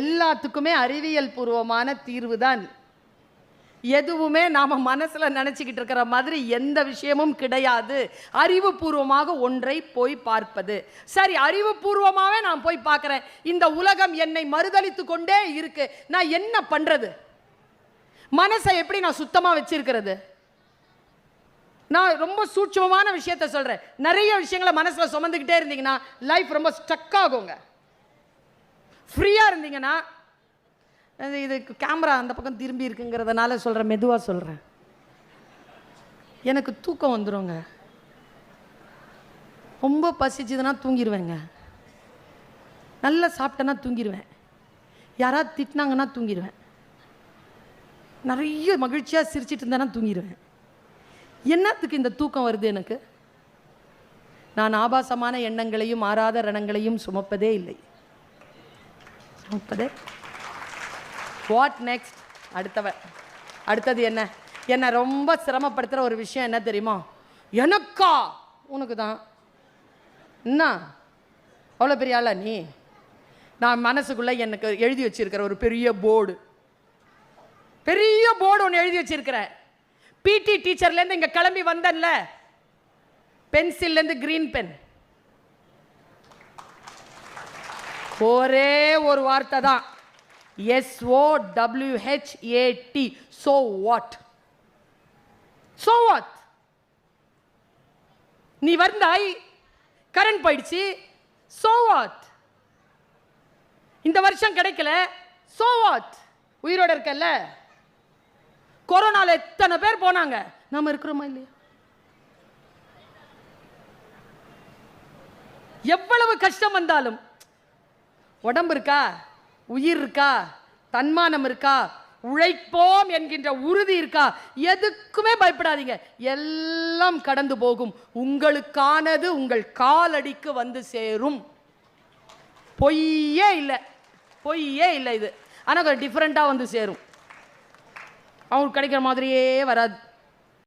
எல்லாத்துக்குமே அறிவியல் பூர்வமான தீர்வு தான். எதுவுமே நாம் மனசில் நினச்சிக்கிட்டு இருக்கிற மாதிரி எந்த விஷயமும் கிடையாது. அறிவுபூர்வமாக ஒன்றை போய் பார்ப்பது. சரி அறிவுபூர்வமாகவே நான் போய் பார்க்குறேன். இந்த உலகம் என்னை மறுதளித்து கொண்டே இருக்கு. நான் என்ன பண்ணுறது மனசை எப்படி நான் சுத்தமாக வச்சிருக்கிறது? நான் ரொம்ப சூட்சமான விஷயத்த சொல்கிறேன் நிறைய விஷயங்களை மனசில் சுமந்துக்கிட்டே இருந்தீங்கன்னா லைஃப் ரொம்ப ஸ்டக் ஆகுங்க. ஃப்ரீயாக இருந்தீங்கன்னா இது கேமரா அந்த பக்கம் திரும்பி இருக்குங்கிறதுனால சொல்கிறேன் மெதுவாக சொல்கிறேன் எனக்கு தூக்கம் வந்துருங்க. ரொம்ப பசிச்சுதுன்னா தூங்கிடுவேங்க நல்லா சாப்பிட்டேன்னா தூங்கிடுவேன் யாராவது திட்டினாங்கன்னா தூங்கிடுவேன் நிறைய மகிழ்ச்சியாக சிரிச்சிட்டு இருந்தேன்னா தூங்கிடுவேன் என்னத்துக்கு இந்த தூக்கம் வருது எனக்கு? நான் ஆபாசமான எண்ணங்களையும் ஆறாத ரணங்களையும் சுமப்பதே இல்லை. முப்பது. வாட் நெக்ஸ்ட் அடுத்தவ. அடுத்தது என்ன? என்னை ரொம்ப சிரமப்படுத்துகிற ஒரு விஷயம் என்ன தெரியுமா? எனக்கா? உனக்கு தான் என்ன? அவ்வளோ பெரிய ஆளா நீ? நான் மனசுக்குள்ளே எனக்கு எழுதி வச்சிருக்கிற ஒரு பெரிய போர்டு பெரிய போர்டு ஒன்று எழுதி வச்சிருக்கிறேன் பிடி டீச்சர்லேருந்து இங்கே கிளம்பி வந்தேன்ல. பென்சில்லேருந்து க்ரீன் பென் ஒரே ஒரு வார்த்தை தான். S O W H A T so what so what நீ வந்தாய் கரண்ட் போயிடுச்சு. ஸோ வாட் இந்த வருஷம் கிடைக்கல. ஸோ வாட் உயிரோட இருக்கல்ல. கொரோனாவில் எத்தனை பேர் போனாங்க? நம்ம இருக்கிறோமா இல்லையா? எவ்வளவு கஷ்டம் வந்தாலும் உடம்பு இருக்கா உயிர் இருக்கா தன்மானம் இருக்கா உழைப்போம் என்கின்ற உறுதி இருக்கா? எதுக்குமே பயப்படாதீங்க. எல்லாம் கடந்து போகும். உங்களுக்கானது உங்கள் காலடிக்கு வந்து சேரும். பொய்யே இல்லை. பொய்யே இல்லை இது. ஆனால் கொஞ்சம் டிஃப்ரெண்ட்டாக வந்து சேரும். அவங்களுக்கு கிடைக்கிற மாதிரியே வராது.